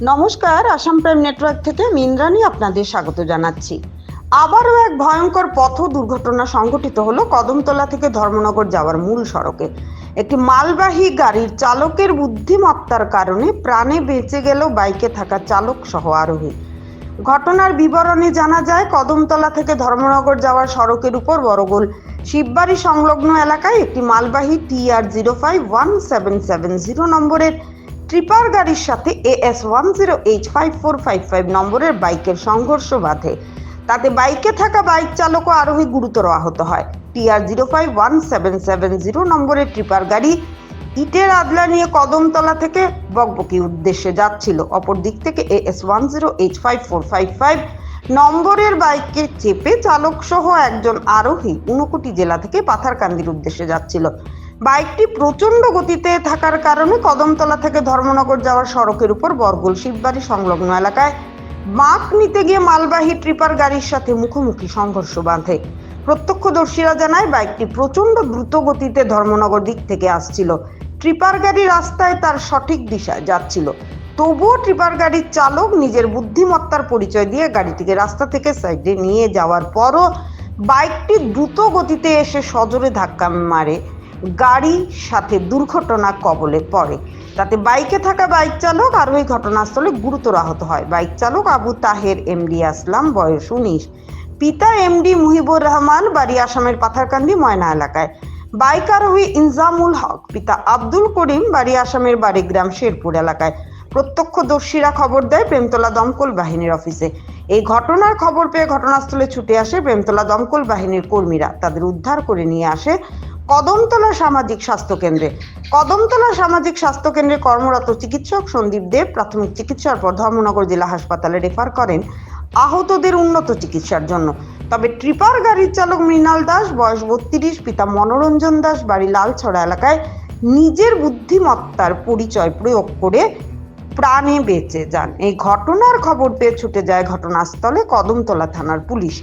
নমস্কার, Assam prime network থেকে আমি আপনাদের স্বাগত জানাচ্ছি। আবারও এক ভয়ঙ্কর পথ দুর্ঘটনা সংঘটিত হলো কদমতলা থেকে ধর্মনগর যাওয়ার মূল সড়কে। একটি মালবাহী গাড়ির চালকের বুদ্ধিমত্তার কারণে প্রাণে বেঁচে গেল বাইকে থাকা চালক সহ আরোহী। ঘটনার বিবরণে জানা যায়, কদমতলা থেকে ধর্মনগর যাওয়ার সড়কের উপর বড়গোল শিববাড়ি সংলগ্ন এলাকায় একটি মালবাহী TR zero five one seven seven zero নম্বরের ট্রিপার গাড়ির সাথে AS one zero H five four five five নম্বরের বাইকের সংঘর্ষ বাধে। তাতে বাইকে থাকা বাইক চালক ও আরোহী গুরুতর আহত হয়। TR zero five one seven seven zero নম্বরের ট্রিপার গাড়ি ইটের আদলা নিয়ে কদমতলা থেকে বকবকি উদ্দেশ্যে যাচ্ছিল। অপর দিক থেকে AS one zero H five four five five নম্বরের বাইককে চেপে চালক সহ একজন আরোহী ঊনকোটি জেলা থেকে পাথারকান্দির উদ্দেশ্যে যাচ্ছিল। বাইকটি প্রচণ্ড গতিতে থাকার কারণে কদমতলা থেকে ধর্মনগর যাওয়ার সড়কের উপর বরগোল শিববাড়ি সংলগ্ন এলাকায় বাঁক নিতে গিয়ে মালবাহী ট্রিপার গাড়ির সাথে মুখোমুখি সংঘর্ষ বাঁধে। প্রত্যক্ষদর্শীরা জানায়, বাইকটি প্রচণ্ড দ্রুত গতিতে ধর্মনগর দিক থেকে আসছিল। ট্রিপার গাড়ি রাস্তায় তার সঠিক দিশায় যাচ্ছিল। তবুও ট্রিপার গাড়ির চালক নিজের বুদ্ধিমত্তার পরিচয় দিয়ে গাড়িটিকে রাস্তা থেকে সাইডে নিয়ে যাওয়ার পরও বাইকটি দ্রুত গতিতে এসে সজোরে ধাক্কা মারে। গাড়ির সাথে দুর্ঘটনা কবলে পড়ে। তাতে বাইকে থাকা বাইক চালক আরোহী ঘটনাস্থলে গুরুতর আহত হয়। বাইক চালক আবু তাহের এমডি আসলাম, বয়স উনিশ। পিতা এমডি মুহিবুর রহমান, বাড়ি আসামের পাথারকান্দি, ময়না এলাকায়। বাইক আরোহী ইনজামুল হক, পিতা আব্দুল করিম, বাড়ি আসামের বাড়িগ্রাম, শেরপুর এলাকায়। প্রত্যক্ষদর্শীরা খবর দেয়, প্রেমতলা দমকল বাহিনীর অফিসে। এই ঘটনার খবর পেয়ে ঘটনাস্থলে ছুটে আসে প্রেমতলা দমকল বাহিনীর কর্মীরা। তাদের উদ্ধার করে নিয়ে আসে কদমতলা সামাজিক স্বাস্থ্য কেন্দ্রে। কদমতলা সামাজিক স্বাস্থ্য কেন্দ্রে কর্মরত চিকিৎসক সন্দীপ দেব প্রাথমিক চিকিৎসার পর ধর্মনগর জেলা হাসপাতালে রেফার করেন আহতদের উন্নত চিকিৎসার জন্য। তবে ট্রিপার গাড়ির চালক মৃণাল দাস, বয়স বত্রিশ, পিতা মনোরঞ্জন দাস, বাড়ি লালছড়া এলাকায় নিজের বুদ্ধিমত্তার পরিচয় প্রয়োগ করে প্রাণে বেঁচে যান। এই ঘটনার খবর পেয়ে ছুটে যায় ঘটনাস্থলে কদমতলা থানার পুলিশ।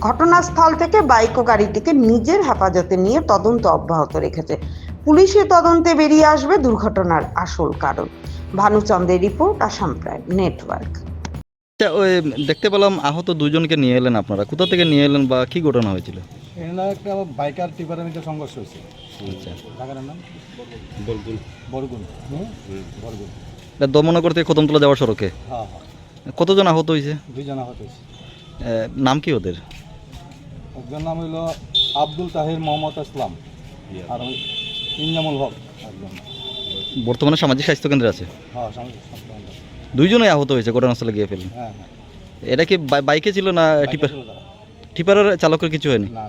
ঘটনাস্থল থেকে বাইক ও গাড়িটিকে নিজের হেফাজতে নিয়ে তদন্ত অব্যাহত রেখেছে। পুলিশের তদন্তে বেরিয়ে আসবে দুর্ঘটনার আসল কারণ। ভানুচন্দ্রের রিপোর্ট আসাম প্রাইম নেটওয়ার্ক। আচ্ছা ওই দেখতে পেলাম আহত দুজনকে নিয়ে এলেন আপনারা। কোথা থেকে নিয়ে এলেন বা কি ঘটনা হয়েছিল? এখানে একটা বাইকার টিপারের মধ্যে সংঘর্ষ হয়েছে। আচ্ছা। জায়গাটার নাম? বরগুন বরগুন বরগুন এটা দমনগর থেকে কদমতলা যাওয়ার সড়কে? হ্যাঁ হ্যাঁ। কতজন আহত হয়েছে? দুইজন আহত হয়েছে। নাম কি ওদের? একজন নাম হইল আব্দুল তাহির মোহাম্মদ ইসলাম আর ইনজামুল হক একজন। বর্তমানে সামাজিক স্বাস্থ্য কেন্দ্রে আছে? হ্যাঁ। দুইজনেই আহত হয়েছে ঘটনাস্থলে গিয়ে ফেলে? হ্যাঁ হ্যাঁ। এটা কি বাইকে ছিল না টিপার টিপারের চালকের কিছু হয়নি? না।